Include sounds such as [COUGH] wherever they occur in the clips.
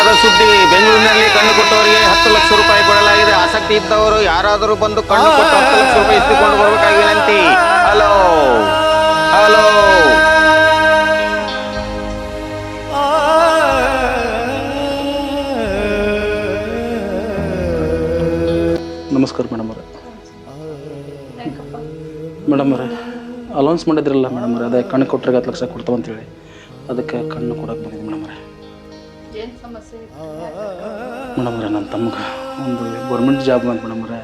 ನಿಧನದ ಸುದ್ದಿ ಬೆಂಗಳೂರಿನಲ್ಲಿ ಕಣ್ಣು ಕೊಟ್ಟವರಿಗೆ ಹತ್ತು ಲಕ್ಷ ರೂಪಾಯಿ ಕೊಡಲಾಗಿದೆ. ಆಸಕ್ತಿ ಇದ್ದವರು ಯಾರಾದರೂ ಬಂದು ಕಣ್ಣು ಕೊಟ್ಟು ಹತ್ತು ಲಕ್ಷ ರೂಪಾಯಿ ಇಟ್ಟುಕೊಂಡು ಬರಬೇಕಾಗಿ ವಿನಂತಿ. ಹಲೋ. ಹಲೋ. ನಮಸ್ಕಾರ ಮೇಡಮ್ ಅವರೇ ಮೇಡಮ್ ಅವರೇ ಅಲೌನ್ಸ್ ಮಾಡಿದ್ರಲ್ಲ ಮೇಡಮ್ ಅವರೇ ಅದೇ ಕಣ್ಣು ಕೊಟ್ಟರೆ ಹತ್ತು ಲಕ್ಷ ಕೊಡ್ತಾವಂತೇಳಿ. ಅದಕ್ಕೆ ಕಣ್ಣು ಕೊಡಕ್ಕೆ ಬಂದಿದ್ದೀನಿ ಮೇಡಮ್ ಅವರೇ ಏನ್ ಸಮಸ್ಯೆ? ಮೇಡಮ್ ನನ್ನ ತಮ್ಗೆ ಒಂದು ಗೌರ್ಮೆಂಟ್ ಜಾಬ್ ಅಂತ ಮೇಡಮ್ರೆ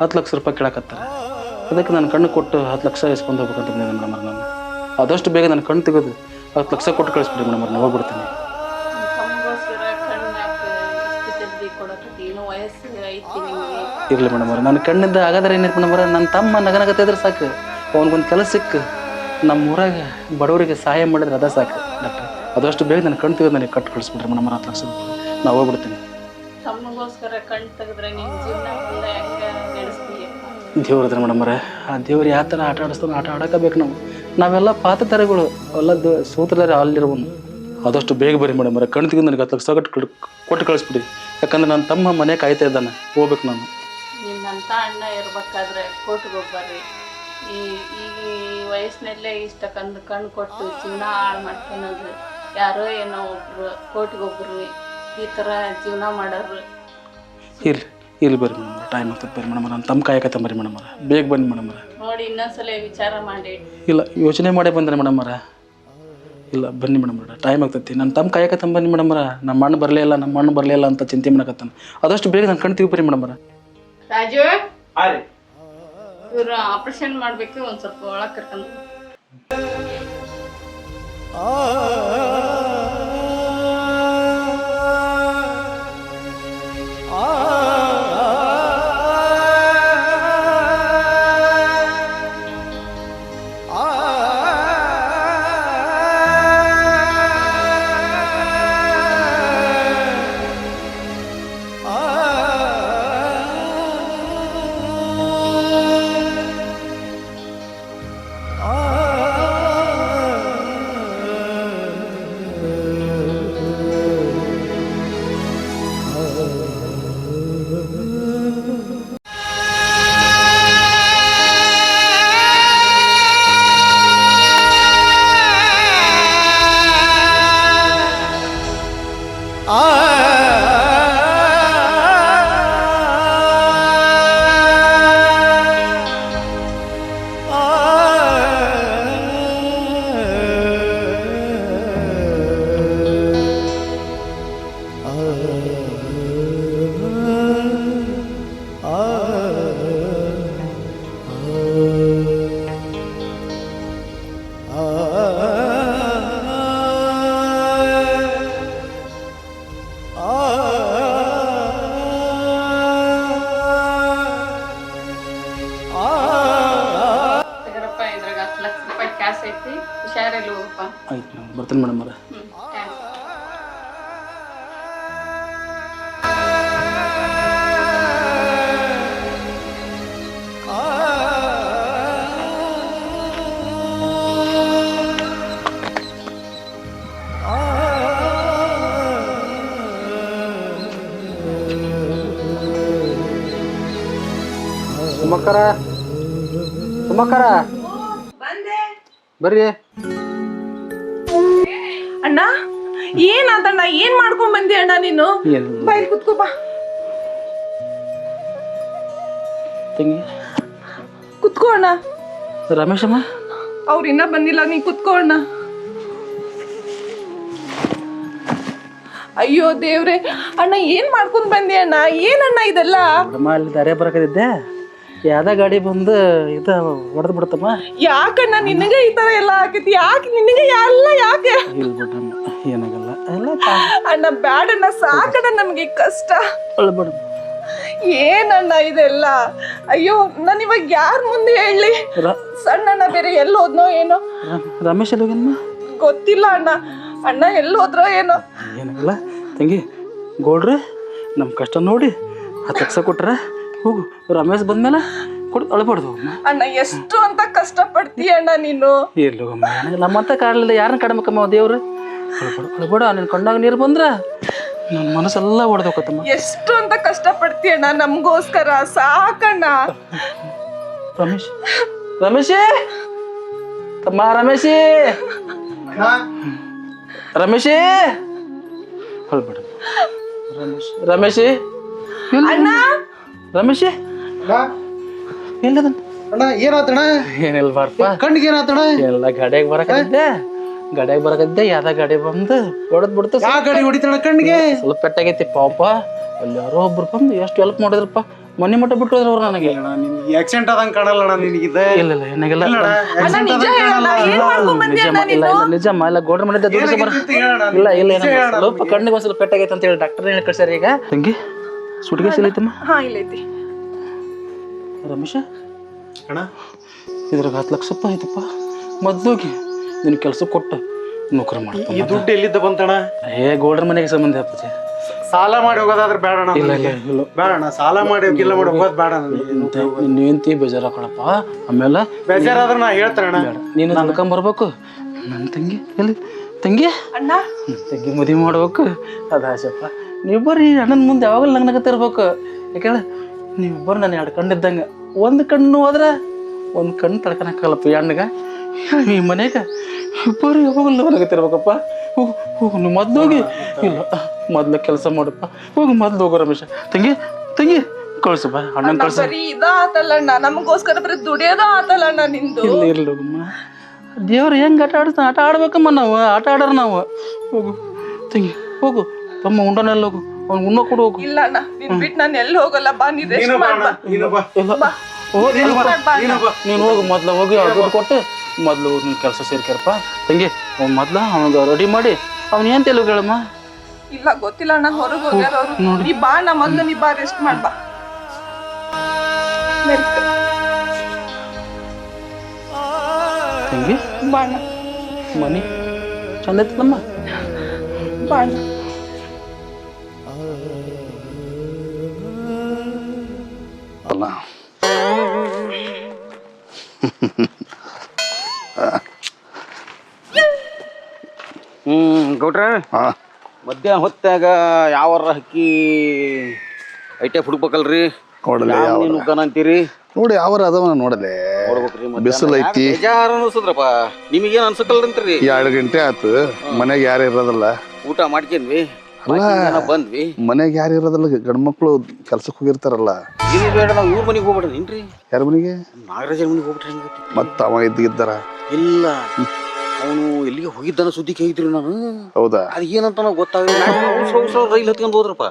ಹತ್ತು ಲಕ್ಷ ರೂಪಾಯಿ ಕೇಳಕತ್ತಾರೆ. ಅದಕ್ಕೆ ನಾನು ಕಣ್ಣು ಕೊಟ್ಟು ಹತ್ತು ಲಕ್ಷ ಇಸ್ಕೊಂಡು ಹೋಗ್ಬೇಕಂತ ಬಂದಿದ್ದೆ ಮೇಡಮ್ ಅವ್ರೆ ನಾನು ಆದಷ್ಟು ಬೇಗ ನನ್ನ ಕಣ್ಣು ತೆಗೆದು ಹತ್ತು ಲಕ್ಷ ಕೊಟ್ಟು ಕಳಿಸ್ಬಿಡಿ ಮೇಡಮ್ ಅವ್ರೆ ನಾನು ಹೋಗ್ಬಿಡ್ತೀನಿ. ಇರಲಿ ಮೇಡಮ್ ಅವ್ರೆ ನನ್ನ ಕಣ್ಣಿಂದ ಹಾಗಾದ್ರೆ ಏನೈತೆ ಮೇಡಮ್ ಅವರೇ ನನ್ನ ತಮ್ಮ ನಗನಗತ್ತಿದ್ರೆ ಸಾಕು. ಅವ್ನಿಗೊಂದು ಕೆಲಸ ಸಿಕ್ಕ. ನಮ್ಮ ಊರಾಗ ಬಡವರಿಗೆ ಸಹಾಯ ಮಾಡಿದ್ರೆ ಅದ ಸಾಕು ಡಾಕ್ಟರ್. ಅದಷ್ಟು ಬೇಗ ನನ್ನ ಕಣ್ಣು ತೆಗೆದು ನನಗೆ ಕಟ್ಟು ಕಳಿಸ್ಬಿಡ್ರಿ ಮೇಡಮ್ ಹತ್ತು ಲಕ್ಷ ನಾವು ಹೋಗ್ಬಿಡ್ತೀನಿ. ತಮ್ಮಗೋಸ್ಕರ ಕಣ್ ತೆಗೆದ್ರೆ ಜೀವನ ಮುಂದೆ ಹೆಂಗ ದೇವ್ರದ್ರ ಆ ದೇವ್ರು ಯಾವ ಥರ ಆಟ ಆಡಿಸ್ತಾನೆ ಆಟ ಆಡೋಕಬೇಕು ನಾವು. ನಾವೆಲ್ಲ ಪಾತ್ರಧಾರಿಗಳು ಎಲ್ಲ ದ ಸೂತ್ರಧಾರಿ ಅಲ್ಲಿರೋನು ಆದಷ್ಟು ಬೇಗ ಬರ್ರಿ ಮೇಡಮ್ ಕಣ್ ತೆಗೆದು ನನಗೆ ಹತ್ತು ಲಕ್ಷ ಕೊಟ್ಟು ಕೊಟ್ಟು ಕಳಿಸ್ಬಿಡಿ ಯಾಕಂದ್ರೆ ನನ್ನ ತಮ್ಮ ಮನೆ ಕಾಯ್ತಾ ಇದ್ದಾನೆ ಹೋಗ್ಬೇಕು ನಾನು. ನಿನ್ನಂಥ ಅಣ್ಣ ಇರ್ಬೇಕಾದ್ರೆ ಕೋರ್ಟ್ಗೆ ಹೋಗ್ಬರ್ರಿ ಈ ಈ ವಯಸ್ಸಿನಲ್ಲೇ ಇಷ್ಟ ಕಂದು ಕಣ್ಣು ಕೊಟ್ಟು ಚಿನ್ನ ಹಾಳು ಮಾಡ್ಕೊಳೋದು ಯಾರೋ ಏನೋ ಒಬ್ರು ಕೋರ್ಟ್ಗೆ ಒಬ್ರು ಈ ಥರ ಜೀವನ ಮಾಡೋರು. ಇರ್ಲಿ ಇಲ್ಲಿ ಬರ್ರಿ ಮೇಡಮ್ ಟೈಮ್ ಆಗ್ತದೆ ಬರ್ರಿ ಮೇಡಮ್ ನಾನು ತಮ್ಮ ಕಾಯಕತ್ತ ಬರ್ರಿ ಮೇಡಮ್ ಅವರ. ಬೇಗ ಬನ್ನಿ ಮೇಡಮ್ ಅವರ. ನೋಡಿ ಇನ್ನೊಂದ್ಸಲ ವಿಚಾರ ಮಾಡಿ. ಇಲ್ಲ ಯೋಚನೆ ಮಾಡೇ ಬಂದ್ರೆ ಮೇಡಮ್ ಅವರ. ಇಲ್ಲ ಬನ್ನಿ ಮೇಡಮ್ ಅವರ ಟೈಮ್ ಆಗ್ತೈತಿ ನನ್ನ ತಮ್ಮ ಕಾಯಕತ್ತ ಬನ್ನಿ ಮೇಡಮ್ ಅವರ. ನಮ್ಮ ಅಣ್ಣ ಬರಲೇ ಇಲ್ಲ ನಮ್ಮ ಅಣ್ಣ ಬರಲೇ ಇಲ್ಲ ಅಂತ ಚಿಂತೆ ಮಾಡಕತ್ತಾನ. ಅದಷ್ಟು ಬೇಗ ನಾನು ಕಣ್ತೀವಿ ಬರ್ರಿ ಮೇಡಮ್ ಅವರ. ರಾಜು? ಇವರು ಆಪರೇಷನ್ ಮಾಡಬೇಕು ಒಂದ್ ಸ್ವಲ್ಪ ಒಳಗೆ ಕರ್ಕೊಂಡು ಹೋಗು. Oh. ಸುಮಕ್ಕರ ಸುಮಕ್ಕರ ಬರ್ರಿ. ಅಣ್ಣ ಏನಾದಣ್ಣ ಏನ್ ಮಾಡ್ಕೊಂಡ್ ಬಂದಿ ಅಣ್ಣ ನೀನು? ಬಾಯ್ ಕುತ್ಕೋ ಬಾ. ತಂಗಿ. ಕುತ್ಕೋ ಅಣ್ಣ. ರಮೇಶಮ್ಮ ಅವ್ರು ಇನ್ನ ಬಂದಿಲ್ಲ ನೀ ಕುತ್ಕೋ ಅಣ್ಣ. ಅಯ್ಯೋ ದೇವ್ರೆ ಅಣ್ಣ ಏನ್ ಮಾಡ್ಕೊಂಡ್ ಬಂದಿ ಅಣ್ಣ? ಏನಣ್ಣ ಇದೆಲ್ಲ? ಅಲ್ಲಿ ದಾರಿ ಬರಕದಿದ್ದೆ. ಯಾವ್ದ ಗಾಡಿ ಬಂದು ಇದು ಹೊಡೆದು ಬಿಡ್ತಮ್ಮ ಯಾಕಣ್ಣ ನಿನಗೆ ಈ ತರ ಎಲ್ಲ ಆಕೈತಿ? ಯಾಕೆ ನಿನಗೆ ಎಲ್ಲ ಯಾಕೆ? ಇಲ್ಲ ಏನಾಗಲ್ಲ. ಎಲ್ಲ ಅಣ್ಣ ಬ್ಯಾಡಣ್ಣ ಸಾಕಣ್ಣ ನಮ್ಗೆ ಈ ಕಷ್ಟ. ಅಳ್ಬೇಡ. ಏನಣ್ಣ ಇದೆಲ್ಲ? ಅಯ್ಯೋ ನಾನು ಇವಾಗ ಯಾರ ಮುಂದೆ ಹೇಳಿ? ಸಣ್ಣಣ್ಣ ಬೇರೆ ಎಲ್ಲಿ ಹೋದ್ನೋ ಏನೋ? ರಮೇಶ್ ಎಲ್ಲಿ ಹೋಗ್ಯಾನಮ್ಮ ಗೊತ್ತಿಲ್ಲ ಅಣ್ಣ. ಅಣ್ಣ ಎಲ್ಲಿ ಹೋದ್ರೋ ಏನೋ? ಏನಾಗಲ್ಲ. ತಂಗಿ ಗೌಡ್ರೆ ನಮ್ಮ ಕಷ್ಟ ನೋಡಿ ಹತ್ತು ಲಕ್ಷ ಕೊಟ್ರೆ ಹೋಗು ರಮೇಶ್ ಬಂದ್ಮೇಲೆ ಕೊಡ್ ಅಳ್ಬಾರ್ದು ಅಣ್ಣ ಎಷ್ಟು ಅಂತ ಕಷ್ಟ ಪಡ್ತೀಯ ಅಣ್ಣ ನೀನು? ಇಲ್ಲ ಏನಾಗಲ್ಲ ನಮ್ಮಂತ ಕಾಡಲಿಲ್ಲ ಯಾರನ್ನ ಕಾಡ್ಬೇಕಮ್ಮ ದೇವ್ರು? ಅಳ್ಬೇಡ ನಿನ್ನ ಕೊಂಡಾಗ ನೀರು ಬಂದ್ರ ನನ್ನ ಮನಸ್ಸೆಲ್ಲ ಹೊಡೆದೋಕತ್ತಮ್ಮ ಎಷ್ಟು ಅಂತ ಕಷ್ಟಪಡ್ತೀಯಣ್ಣ ನಮಗೋಸ್ಕರ ಸಾಕಣ್ಣ. ರಮೇಶ್ ರಮೇಶೇ? ತಮ್ಮ ರಮೇಶಿ? ರಮೇಶೇ? ಹೊಳ್ಬೇಡ ರಮೇಶ್ ರಮೇಶಿ? ಅಣ್ಣ ರಮೇಶೇ? ಎಲ್ಲದನ್? ಅಣ್ಣ ಏನಾತಣ್ಣ ಏನಿಲ್ಲ ಬಾರಪ್ಪ. ಕಣ್ಣಿಗೆ ಏನಾತಣ್ಣ ಎಲ್ಲ ಗಾಡಿಯಾಗ ಬರಕತ್ತಿದ್ದೆ. ಗಾಡಿಯಾಗ ಬರಕತ್ತಿದ್ದೆ ಯಾವ್ದ ಗಾಡಿ ಬಂದು ಹೊಡೆದ್ ಬಿಡ್ತು. ಆ ಗಾಡಿ ಹೊಡಿತಾಳ ಕಣ್ಣಿಗೆ? ಸ್ವಲ್ಪ ಪೆಟ್ಟಾಗೈತಿ ಪಾಪ. ಅಲ್ಲಿ ಯಾರೋ ಒಬ್ರು ಬಂದು ಎಷ್ಟು ಹೆಲ್ಪ್ ಮಾಡಿದ್ರಪ್ಪ. ಮನೆ ಮಟ್ಟ ಬಿಟ್ಟು ಹೋದ್ರು ಅವ್ರು ನನಗೆ. ಅಣ್ಣ ನಿನ್ಗೆ ಆಕ್ಸಿಡೆಂಟ್ ಆದಂಗೆ ಕಾಣಲ್ಲ ಅಣ್ಣ ನಿನಗಿದೆ ಇಲ್ಲ ಇಲ್ಲ ಏನಾಗಿಲ್ಲ. ಅಣ್ಣ ನಿಜ ಹೇಳಣ್ಣ ಏನ್ ಮಾಡ್ಕೊಂಡ್ ನಿಜಮ್ಮ ಅಣ್ಣ ಇಲ್ಲ ಇಲ್ಲ ನಿಜಮ್ಮ ಇಲ್ಲ ಗೋಡ್ರ ಬರ ಇಲ್ಲ ಇಲ್ಲ. ಸ್ವಲ್ಪ ಕಣ್ಣಿಗೆ ಒಂದ್ ಸ್ವಲ್ಪ ಪೆಟ್ಟಾಗೈತೆ ಅಂತ ಹೇಳಿ ಡಾಕ್ಟರ್ ಹೇಳಿ ಕಳ್ಸ್ಯಾರ ಈಗ. ತಂಗಿ? ಸುಟ್ಕೇಸ್ ಐತಮ್ಮ ಹಾ ಇಲ್ಲೈತಿ ರಮೇಶ? ಅಣ್ಣ? ಇದ್ರಾಗ ಹತ್ತು ಲಕ್ಷ ರೂಪಾಯಿ ಐತಪ್ಪ. ಮದ್ದೋಗಿ ನಿನ್ನ ಕೆಲಸ ಕೊಟ್ಟು ನೌಕರಿ ಈ ಮಾಡ್ತಾನೆ ದುಡ್ಡು ಎಲ್ಲಿದ್ದ ಬಂತಣ್ಣ ಏ ಗೋಲ್ಡನ್ ಮನೆಗೆ ಸಂಬಂಧ ಅಪ್ಪಚ್ಚಿ ಸಾಲ ಮಾಡಿ ಹೋಗೋದಾದ್ರೆ ಬೇಡ ಅಣ್ಣ ಇಲ್ಲ ಇಲ್ಲ ಇಲ್ಲ. ಬೇಡ ಅಣ್ಣ ಸಾಲ ಮಾಡಿ ಹೋಗಿಲ್ಲ ಮಾಡಿ ಹೋಗೋದು ಬೇಡ ನೀವಂತಿ ಬೇಜಾರ ಕಣಪ್ಪ ಆಮೇಲೆ ಬೇಜಾರಾದ್ರೆ ನಾ ಹೇಳ್ತಾನೆ ಅಣ್ಣ. ನೀನು ನಡ್ಕೊಂಬರ್ಬೇಕು ನನ್ನ ತಂಗಿ ಎಲ್ಲಿ? ತಂಗಿ? ಅಣ್ಣ? ತಂಗಿ ಮದುವೆ ಮಾಡ್ಬೇಕು. ಅದಾಶಪ್ಪ ಆಸೆಪ್ಪ. ನೀವಿಬ್ಬರು ಈ ಅಣ್ಣನ ಮುಂದೆ ಯಾವಾಗಲೂ ನಗ್ನಗತ್ತಿರ್ಬೇಕು ಯಾಕಂದ್ರೆ ನೀವಿಬ್ಬರು ನಾನು ಎರಡು ಕಣ್ಣು ಇದ್ದಂಗೆ. ಒಂದು ಕಣ್ಣು ಹೋದ್ರೆ ಒಂದು ಕಣ್ಣು ತಡ್ಕೊಳಕ್ಕಲ್ಲಪ್ಪ ಈ ಅಣ್ಣಗ. ಈ ಮನೆಗೆ ಇಬ್ಬರು ಯಾವಾಗಲೂ ನಗತ್ತಿರ್ಬೇಕಪ್ಪ ಹೋಗು ಹೋಗು ನೀವು ಮೊದ್ಲು ಹೋಗಿ. ಇಲ್ಲ ಮೊದ್ಲು ಕೆಲಸ ಮಾಡಪ್ಪ. ಹೋಗು ಮೊದ್ಲು ಹೋಗು ರಮೇಶ. ತಂಗಿ ತಂಗಿ ಕಳ್ಸಪ್ಪ ಅಣ್ಣನ ಕಳ್ಸಿ. ಬರೀ ಇದ ಆತಲ್ಲಣ್ಣ ನಮಗೋಸ್ಕರ ಬರೀ ದುಡಿಯೋದ ಆತಲ್ಲಣ್ಣ ನಿಂದು. ಇಲ್ಲ ಇರ್ಲಿ ಹೋಗಮ್ಮ. ದೇವ್ರು ಹೆಂಗೆ ಆಟ ಆಡಿಸ್ತಾನೆ ಆಟ ಆಡ್ಬೇಕಮ್ಮ ನಾವು. ಆಟ ಆಡೋರು ನಾವು. ಹೋಗು ತಂಗಿ ಹೋಗು. ತಮ್ಮ ಉಂಡನೆಲ್ಲ ಹೋಗು. ಅವ್ನು ಉಣ್ಣ ಕೊಡು ಹೋಗು. ಇಲ್ಲ ಅಣ್ಣ ನಿನ್ ಬಿಟ್ಟು ನಾನು ಎಲ್ಲಿ ಹೋಗಲ್ಲ ಬಾ ನೀ ರೆಸ್ಟ್ ಇಲ್ಲ. ಹೋಗಿ ನೀನು ಬಾ. ನೀನು ಬಾ. ನೀನು ಹೋಗು ಮೊದ್ಲು ಹೋಗಿ ದುಡ್ಡು ಕೊಟ್ಟು. ಮೊದಲು ನಿನ್ನ ಕೆಲಸ ಸೇರ್ಕರಪ್ಪ. ತಂಗಿ ಅವ್ನು ಮೊದ್ಲು ಅವನಿಗೆ ರೆಡಿ ಮಾಡಿ. ಅವ್ನು ಏನು ತೆಲುಗು ಹೇಳಮ್ಮ ಇಲ್ಲ ಗೊತ್ತಿಲ್ಲ ಅಣ್ಣ ಹೊರಗೆ ಹೋಗ್ಯಾರ ಅವರು. ನೀ ಬಾ ಅಣ್ಣ ಮೊದ್ಲು ನೀ ಬಾ ರೆಸ್ಟ್ ಮಾಡ್ಬಾ. ತಂಗಿ? ಬಾ ಮನಿ? ಚಂದ ಐತಲ್ಲಮ್ಮ? ಬಾ ಅಲ್ಲ ಹ್ಮ್ ಗೌಡ್ರ? ಹಾ. ಮಧ್ಯಾಹ್ನ ಹೊತ್ತಾಗ ಯಾವರ ಹಕ್ಕಿ ಐಟೆ ಹುಡುಕ್ಬೇಕಲ್ರಿ? ನೋಡಲೆ ಯಾವ ಉಗ್ಗನ ಅಂತೀರಿ? ನೋಡಿ ಯಾವರ ಅದವನ ನೋಡಲೆ. ನೋಡ್ಬೇಕ್ರಿ. ಬಿಸಿಲು ಐತಿ. ಬೇಜಾರ್ ಅನ್ಸದ್ರಪ್ಪ ನಿಮಗೇನ್ ಅನ್ಸಕಲ್ರಂತ್ರಿ? ಎರಡು ಗಂಟೆ ಆತು. ಮನೆಗೆ ಯಾರು ಇರೋದಿಲ್ಲ. ಊಟ ಮಾಡ್ಕೊಂಡ್ವಿ ಅಲ್ಲ. ಜನ ಬಂದ್ವಿ. ಮನೆಗೆ ಯಾರು ಇರೋದಲ್ಲ ಗಂಡು ಮಕ್ಕಳು ಕೆಲ್ಸಕ್ಕೆ ಹೋಗಿರ್ತಾರಲ್ಲ. ಇಲ್ಲಿ ಬೇಡ ನಾವು ಇವ್ರ ಮನೆಗೆ ಹೋಗ್ಬಿಡ್ರಿ ಯಾರ ಮನೆಗೆ? ನಾಗರಾಜನ ಮನೆಗೆ ಹೋಗ್ಬಿಟ್ರೆ ಮತ್ತ ಅವ ಇದ್ದಿದ್ದಾರ? ಇಲ್ಲ. ಅವನು ಎಲ್ಲಿಗೆ ಹೋಗಿದ್ದಾನ ಸುದ್ದಿ ಕೇಳಿದ್ರಿ ನಾನು. ಹೌದಾ? ಅದು ಏನಂತ ನಾವು ಗೊತ್ತಾಗಿಲ್ಲ ರೈಲ್ ಹತ್ಕೊಂಡು ಹೋದ್ರಪ್ಪ.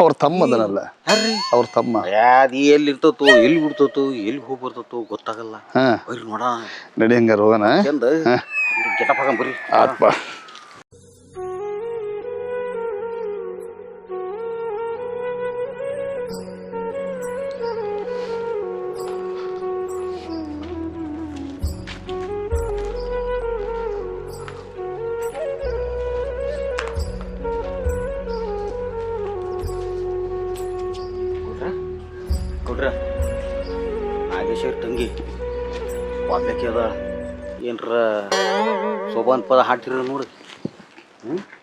ಅವ್ರ ತಮ್ಮ ಅದನಲ್ಲ. ಯಾರ್ರಿ? ಅವ್ರ ತಮ್ಮ. ಯಾದಿ ಎಲ್ಲಿ ಇರ್ತತೋ ಎಲ್ಲಿ ಬಿಡ್ತತೋ ಎಲ್ಲಿ ಹೋಗಿ ಬರ್ತತೋ ಗೊತ್ತಾಗಲ್ಲ. ಹಾ. ಬರ್ರಿ ನೋಡೋಣ. ನಡಿ ಹಂಗಾರ ಹೋಗೋಣ. ಚಂದ. ಗೆಟಪ್ ಬರ್ರಿ. ಆತ್ಪ ವಾದ್ಯಕ್ಕೆ ಏನರ ಸೋಬಾನ್ ಪದ ಹಾಡ್ತಿರ ನೋಡಿ.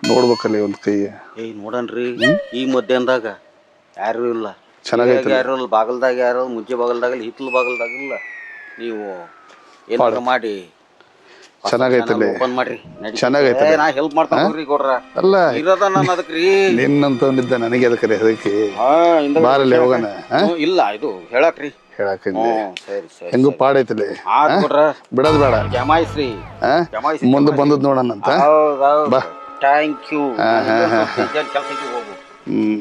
ನೋಡ್ಬೇಕಲ್ಲ ಒಂದ್ ಕೈ. ಏಯ್ ನೋಡನ್ರಿ. ಈ ಮಧ್ಯಾಹ್ನದಾಗ ಯಾರು ಇಲ್ಲ. ಚೆನ್ನಾಗಿ ಹಿರಿಯಾಗ ಯಾರು ಇಲ್ಲ ಬಾಗಲ್ದಾಗ ಯಾರು ಇಲ್ಲ, ಮುಂಚೆ ಬಾಗಲ್ದಾಗ ಇಲ್ಲ ಹಿತ್ಲು ಬಾಗಲ್ದಾಗ ಇಲ್ಲ. ನೀವು ಏನಾರ ಮಾಡಿ. ಚೆನ್ನಾಗೈತಲ್ಲಿ. ಓಪನ್ ಮಾಡ್ರಿ ನಡಿ. ಚೆನ್ನಾಗೈತೆ. ಏ, ನಾ ಹೆಲ್ಪ್ ಮಾಡ್ತಾನೆ ಹೋಗ್ರಿ ಕೊಡ್ರ ಅಲ್ಲ. ಇರೋದ ನಾನು ಅದಕ್ರಿ. ನಿನ್ನಂತವನಿದ್ದ ನನಗೆ ಅದಕ್ಕೆ ಅದಕ್ಕೆ. ಹಾ ಹಿಂದಗಡೆ ಬಾರಲ್ಲಿ ಹೋಗೋಣ. ಹಾ? ಹ್ಞೂ, ಇಲ್ಲ ಇದು ಹೇಳಕ್ರಿ. ಹೇಳಕ್ಕೆ ಹ್ಞೂ ಸರಿ ಸರಿ ಹೆಂಗು ಪಾಡೈತಲಿ ಆತ್ ಕೊಡ್ರ? ಬಿಡೋದ್ ಬೇಡ. ಜಮಾಯಿಸ್ರಿ. ಜಮಾಯಿಸಿ ಮುಂದೆ ಬಂದದ್ ನೋಡೋಣಂತ ಹೌದೌದು ಥ್ಯಾಂಕ್ ಯು ಕೆಲಸಕ್ಕೆ ಹೋಗು. ಹ್ಮ್.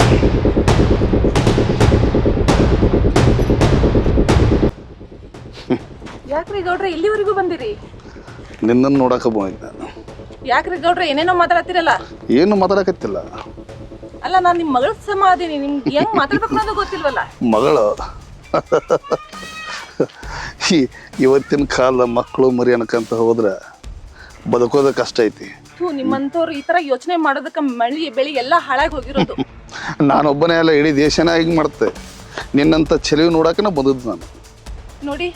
ಯಾಕ್ರಿ ಗೌಡ್ರ ಇಲ್ಲಿವರೆಗೂ ಬಂದಿರಿ? ನಿನ್ನನ್ನು ನೋಡಕ ಬಂದಿದ್ದೆ ನಾನು. ಯಾಕ್ರಿ ಗೌಡ್ರ ಏನೇನೋ ಮಾತಾಡತ್ತಿರಲ್ಲ? ಏನು ಮಾತಾಡಕತ್ತಿಲ್ಲ. ಅಲ್ಲ ನಾನು ನಿಮ್ಮ ಮಗಳ ಸಮ ಅದೀನಿ. ನಿಮ್ಗೆ ಹೆಂಗ್ ಮಾತಾಡ್ಬೇಕು ಅನ್ನೋದು ಗೊತ್ತಿಲ್ವಲ್ಲ? ಮಗಳು? [LAUGHS] ಈ- ಇವತ್ತಿನ ಕಾಲ ಮಕ್ಕಳು ಮರಿ ಅನ್ಕಂತ ಹೋದ್ರೆ ಬದುಕೋದ ಕಷ್ಟ ಐತಿ. ಥೂ ನಿಮ್ಮಂತವ್ರು ಈ ತರ ಯೋಚನೆ ಮಾಡೋದಕ್ಕ ಮಳಿ ಬೆಳಿ ಎಲ್ಲಾ ಹಾಳಾಗಿ ಹೋಗಿರೋದು. [LAUGHS] ನಾನೊಬ್ಬನೇ ಅಲ್ಲ ಇಡೀ ದೇಶನ ಹಿಂಗೆ ಮಾಡ್ತೆ. ನಿನ್ನಂತ ಚೆಲುವು ನೋಡಕನ ಬಂದದ್ದು ನಾನು. ನೋಡಿ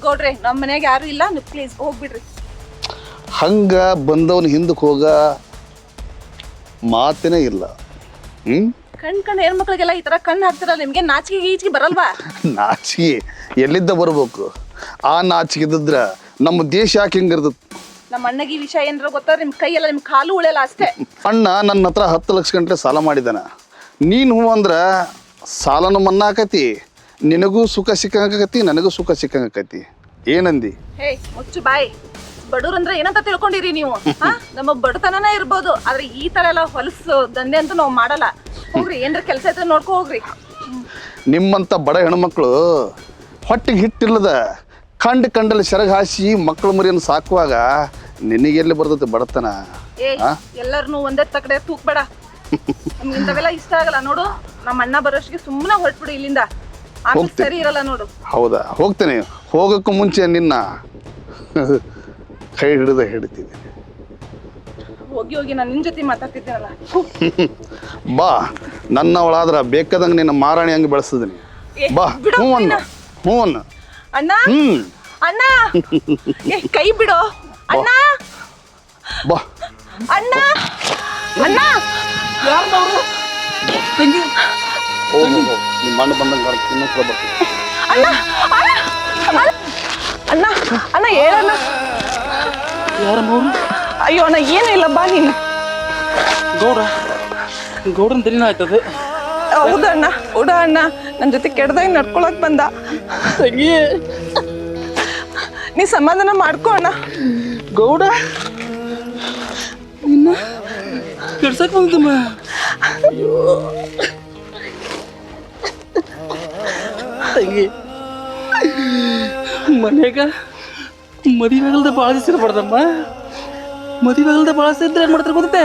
ಗೌಡ್ರೆ ನಮ್ಮ ಮನ್ಯಾಗ ಯಾರು ಇಲ್ಲ ನೀವು ಪ್ಲೀಸ್ ಹೋಗ್ಬಿಡ್ರಿ. ಹಂಗ ಬಂದವನು ಹಿಂದಕ್ಕೆ ಹೋಗ ಮಾತೇನೇ ಇಲ್ಲ. ಹ್ಮ್? ಕಣ್ ಕಣ್ ಹೆಣ್ಮಕ್ಳಿಗೆಲ್ಲ ಈ ತರ ಕಣ್ಣು ಹಾಕ್ತಿರಲ್ಲ ನಿಮ್ಗೆ ನಾಚಿಕೆ ಈಚಿಗೆ ಬರಲ್ವಾ? ನಾಚಿಕೆ ಎಲ್ಲಿದ್ದ ಬರ್ಬೇಕು? ಆ ನಾಚಿಕೆ ಇದ್ದಿದ್ರ ನಮ್ಮ ದೇಶ ಯಾಕೆ ಹಿಂಗಿರ್ತದೆ? ನಮ್ಮ ಅಣ್ಣಗೆ ಈ ವಿಷಯ ಏನಾರ ಗೊತ್ತಾ ನಿಮ್ ಕೈಯೆಲ್ಲ ನಿಮ್ ಕಾಲು ಉಳಿಯಲ್ಲ ಅಷ್ಟೇ. ಅಣ್ಣ ನನ್ನ ಹತ್ರ ಹತ್ತು ಲಕ್ಷ ಗಂಟೆ ಸಾಲ ಮಾಡಿದಾನ ನೀನು ಹ್ಞೂ ಅಂದ್ರೆ ಸಾಲನು ಮನ್ನಾ ಆಕತಿ ನಿನಗೂ ಸುಖ ಸಿಕ್ಕಂಗಾಕತಿ ನನಗೂ ಸುಖ ಸಿಕ್ಕಂಗಾಕತಿ. ಏನಂದಿ? ಹೇ ಮುಚ್ಚು ಬಾಯ್. ಬಡವ್ರು ಅಂದ್ರೆ ಏನಂತ ತಿಳ್ಕೊಂಡಿರಿ ನೀವು? ಹಾ? ನಮ್ಮ ಬಡತನನೇ ಇರ್ಬೋದು. ಆದ್ರೆ ಈ ತರ ಎಲ್ಲ ಹೊಲಸು ದಂಧೆ ಅಂತ ನಾವು ಮಾಡಲ್ಲ. ಹೋಗ್ರಿ ಏನ್ರ ಕೆಲಸ ಇದ್ರೆ ನೋಡ್ಕೊ ಹೋಗ್ರಿ. ನಿಮ್ಮಂಥ ಬಡ ಹೆಣ್ಮಕ್ಳು ಹೊಟ್ಟಿಗೆ ಹಿಟ್ಟಿಲ್ಲದ ಕಂಡು ಕಂಡಲ್ಲಿ ಸೆರಗ ಹಾಸಿ ಮಕ್ಕಳು ಮರಿಯನ್ನು ಸಾಕುವಾಗ ನಿನಗೆಲ್ಲಿ ಬರ್ತೈತೆ ಬಡತನ? ಏ ಎಲ್ಲರನ್ನು ಒಂದೇ ತಕಡೆ ತೂಕ್ಬೇಡ. ನಮ್ಗೆ ಇಂಥವೆಲ್ಲ ಇಷ್ಟ ಆಗಲ್ಲ. ನೋಡು ನಮ್ಮ ಅಣ್ಣ ಬರೋಷ್ಗೆ ಸುಮ್ಮನೆ ಹೊರಟ್ಬಿಡು ಇಲ್ಲಿಂದ. ಹೋಗ್ತೀನಿ. ಸರಿ ಇರಲ್ಲ ನೋಡು. ಹೌದಾ? ಹೋಗ್ತೇನೆ. ಹೋಗೋಕ್ಕೂ ಮುಂಚೆ ನಿನ್ನ ಕೈ ಹಿಡಿದ ಹೇಳ್ತೀನಿ ಹೋಗಿ ಹೋಗಿ ನಾನು ನಿನ್ ಜೊತೆ ಮಾತಾಡ್ತಿದ್ದೇನಲ್ಲ. ಬಾ ನನ್ನವಳಾದ್ರ ಬೇಕಾದಂಗೆ ನಿನ್ನ ಮಾರಾಣಿ ಹಂಗೆ ಬೆಳೆಸಿದೀನಿ ಏ, ಬಾ ಬಿಡು ಹ್ಞೂ ಅನ್ನು ಹ್ಞೂ ಅನ್ನು ಅಣ್ಣ ಹ್ಮ್. ಅಣ್ಣ. ಏ ಕೈ ಬಿಡು. ಅಣ್ಣ. ಬಾ. ಅಣ್ಣ. ಅಣ್ಣ. ಹೋಗು ಹೋಗು ನಿಮ್ಮ ಮಣ್ಣು ಬಂದಂಗೆ ಇನ್ನೊಂದು ಸಲ ಬರ್ತೀನಿ. ಅಣ್ಣ ಅಣ್ಣ ಅಣ್ಣ ಅಣ್ಣ ಹೇಳಣ್ಣ ಯಾರಮ್ಮವ್ರು ಅಯ್ಯೋ ಅಣ್ಣ ಏನೂ ಇಲ್ಲ ಬಾ ನೀನು. ಗೌಡ ಗೌಡನ ದಿನ ಆಯ್ತದೆ. ಹೌದಣ್ಣ ಅಣ್ಣ ಹೌದ ಅಣ್ಣ. ನನ್ನ ಜೊತೆ ಕೆಡ್ದಾಗ ನಡ್ಕೊಳಕ್ ಬಂದ. ತಂಗಿ. ನೀ ಸಮಾಧಾನ ಮಾಡ್ಕೋ ಅಣ್ಣ. ಗೌಡ ನಿನ್ನ ಕೆಡ್ಸಕ್ ಬಂದಮ್ಮ ತಂಗಿ ಮನ್ಯಾಗ ಮದುವೆ ಆಗಲ್ದ ಭಾಳ ದಿವಸ ಇರಬಾರ್ದಮ್ಮ. ಮದುವೆ ಆಗಲ್ದ ಭಾಳ ದಿವಸ ಇದ್ರೆ ಏನು ಮಾಡ್ತಾರೆ ಗೊತ್ತೈತೆ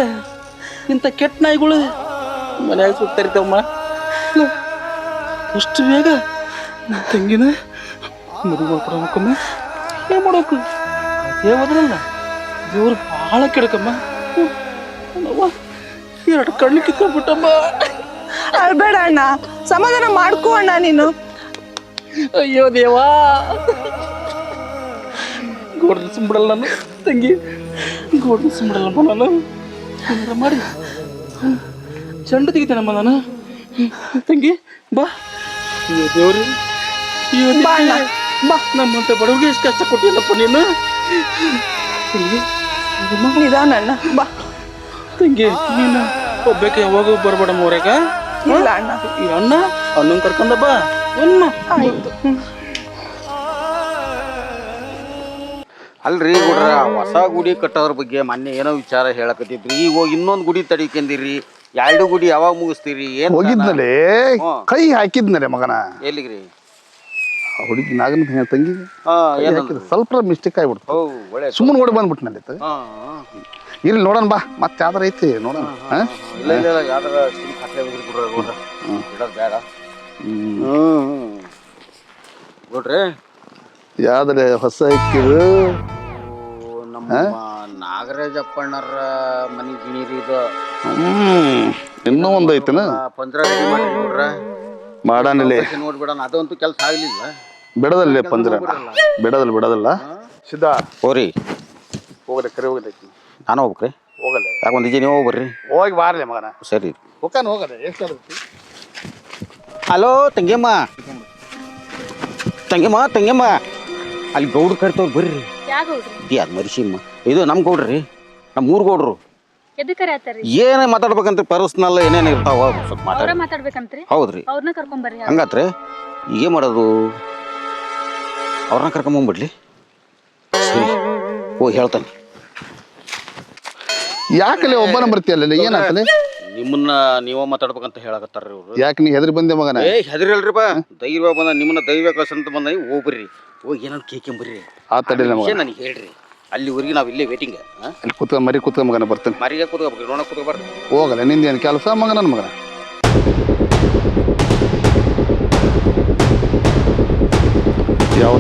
ಇಂಥ ಕೆಟ್ಟ ನಾಯಿಗಳು ಮನ್ಯಾಗ ಸುತ್ತಾರಿತಾವಮ್ಮ ಅಷ್ಟು ಬೇಗ ನನ್ನ ತಂಗಿನ ಮದುವೆ ಮಾಡ್ಕೊಡಬೇಕಮ್ಮ ಏನು ಮಾಡೋಕು? ಅದೇ ಹೋದ್ರಲ್ಲ ದೇವ್ರು ಭಾಳ ಕೆಡಕಮ್ಮ. ಎರಡು ಕಣ್ಣು ಕಿತ್ಕೊಂಡ್ಬಿಟ್ಟಮ್ಮ ಅಳ್ಬೇಡ ಅಣ್ಣ ಸಮಾಧಾನ ಮಾಡ್ಕೋ ಅಣ್ಣ ನೀನು. ಅಯ್ಯೋ ದೇವಾ ಗೋಡ್ನ ಸುಂಬಿಡಲ್ಲ ನಾನು. ತಂಗಿ ಗೋಡ್ನ ಸುಂಬಿಡಲ್ಲಮ್ಮ ನಾನು. ಏನಾರ ಮಾಡಿ. ಚಂಡು ತೆಗಿತೇನಮ್ಮ ನಾನು. ತಂಗಿ ಬಾ. ದೇವ್ರಿ. ಬಾ ಬಾ. ನಮ್ಮಂತ ಬಡವ್ರಿಗೆ ಎಷ್ಟು ಕಷ್ಟ ಕೊಟ್ಟಿಲ್ಲಪ್ಪ ನೀನು. ತಂಗಿ ಅಣ್ಣ. ಬಾ. ತಂಗಿ ನೀನು. ಒಬ್ಬಕ್ಕೆ ಯಾವಾಗ ಬರ್ಬೇಡಮ್ಮ ಊರಾಗ ಇಲ್ಲ ಅಣ್ಣ. ಈ ಅಣ್ಣ ಅಣ್ಣನ ಕರ್ಕೊಂಡ ಬಾ. ಅಣ್ಣ ಆಯ್ತು. ಅಲ್ರಿ ಗುಡ್ರ ಹೊಸ ಗುಡಿ ಕಟ್ಟೋದ್ರ ಬಗ್ಗೆ ಮೊನ್ನೆ ಏನೋ ವಿಚಾರ ಹೇಳಕತ್ತಿದ್ರಿ. ಈಗ ಹೋಗಿ ಇನ್ನೊಂದು ಗುಡಿ ತಡಿಕೊಂಡಿರಿ ಎರಡು ಗುಡಿ ಯಾವಾಗ ಮುಗಿಸ್ತೀರಿ? ಏನ್ ಹೋಗಿದ್ನಲೇ. ಕೈ ಹಾಕಿದ್ನಲೆ ಮಗನ? ಎಲ್ಲಿಗ್ರಿ? ಆ ಹುಡುಗಿ ನಾಗನ ತಂಗಿ? ಹಾ ಕೈ ಏನು ಹಾಕಿದ ಸ್ವಲ್ಪ ಮಿಸ್ಟೇಕ್ ಆಗ್ಬಿಡ್ತು. ಒಳ್ಳೆ ಸುಮ್ಮನೆ ಓಡಿ ಬಂದ್ಬಿಟ್ನಲ್ಲಿ ಹಾ ಇಲ್ಲಿ ನೋಡೋಣ ಬಾ. ಮತ್ತೆ ಯಾವ್ದಾರ ಐತಿ ನೋಡೋಣ. ಹಾ? ಇಲ್ಲ ಇಲ್ಲ ಇಲ್ಲ ಯಾವ್ದಾರ ಬೇಡ. ಹ್ಮ್. ಗುಡ್ರಿ ಯಾವ್ದಾರ ಹೊಸ ಓ, ನಮ್ಮ ನಾಗರಾಜಪ್ಪಣ್ಣರ ಮನಿ ಗಿಣಿರಿ ಇದು. ಹ್ಮ್ ಇನ್ನೂ ಒಂದು ಐತನ? ಪಂದ್ರ ರೆಡಿ ಮಾಡಿ ಗುಡ್ರ ಮಾಡಾನಿಲೆ ನೋಡ್ಬಿಡೋಣ. ಅದಂತೂ ಕೆಲಸ ಆಗ್ಲಿಲ್ಲ ಬಿಡದಲ್ಲೇ ಪಂಜರ? ಬಿಡದಲ್ಲ? ಬಿಡದಲ್ಲ ಸಿದ್ಧ. ಹೋರಿ ಹೋಗ್ರಿ ಕರೆ ಹೋಗಲೆ ನಾನು ಹೋಗ್ಬೇಕ್ರಿ. ಹೋಗಲ್ಲ ಯಾಕೆ ಒಂದಿಜೆ ನೀವು ಹೋಗ್ಬರ್ರಿ. ಹೋಗಿ ಬಾರ್ಲಿ ಮಗನ. ಸರಿ. ಹೋಗಾನ ಹೋಗಲ್ಲ ಎಷ್ಟು ಹಲೋ ತಂಗಿಯಮ್ಮ. ತಂಗಿಯಮ್ಮ ತಂಗಿಯಮ್ಮ. ಅಲ್ಲಿ ಗೌಡ್ರು ಕರಿತವ್ರು ಬರ್ರಿ. ಯಾರು ಮರಿಸಿಮ್ಮ ಇದು ನಮ್ಮ ಗೌಡ್ರಿ ನಮ್ಮ ಊರ್ ಗೌಡ್ರು. ಏನ ಮಾತಾಡ್ಬೇಕಂತ ಪರ್ಸನಲ್ ಏನೇನು ಇರ್ತಾವ ಸ್ವಲ್ಪ ಅವ್ರ ಮಾತಾಡಿ ಮಾತಾಡ್ಬೇಕಂತ್ರಿ? ಹೌದ್ರಿ. ಅವ್ರನ್ನ ಕರ್ಕೊಂಬರ್ರಿ ಹಂಗಾತ್ರಿ. ಏನ್ ಮಾಡೋದು? ಅವ್ರನ್ನ ಕರ್ಕೊಂಬಂದ್ಬಿಡ್ಲಿ ಸರಿ. ಓ ಹೇಳ್ತಾನೆ. ಯಾಕಲೆ ಒಬ್ಬನ ಬರ್ತೀಯಲ್ಲ ಏನಾಗ್ತಲೆ ನಿಮ್ಮನ್ನ ನೀವ ಮಾತಾಡ್ಬೇಕಂತ ಹೇಳಕತ್ತಾರ್ರಿ ಇವ್ರು. ಯಾಕೆ ನೀ ಹೆದರಿ ಬಂದೆ ಮಗನ? ಏ ಹೆದರಿಲ್ರಿಪ್ಪ ಧೈರ್ಯ ಬಂದ ನಿಮ್ಮನ್ನ ದೈವ ಕಳ್ಸಂತ ಬಂದ ಹೋಗ್ಬರ್ರಿ ಹೋಗಿ ಏನಾದ್ರು ಕೇಳ್ಕೊಂಬರ್ರಿ. ಆ ತಡೆ ನಮಗೆ. ನನಗೆ ಹೇಳ್ರಿ. ಅಲ್ಲಿವರೆಗೆ ನಾವು ಇಲ್ಲೇ ವೇಟಿಂಗ್ ಅಲ್ಲಿ ಕೂತ್ಕ ಮರಿ ಕೂತ್ಕ ಮಗನ ಬರ್ತಾನೆ. ಮರಿಗೆ ಕೂತ್ಕೋಬೇಕು ನೋಡಕ್ ಕೂತ್ಕೋಬಾರ್ದು ಹೋಗಲ್ಲ ನಿಂದೇನು ಕೆಲಸ? ಮಗ ನನ್ನ ಮಗನ. ಯಾವ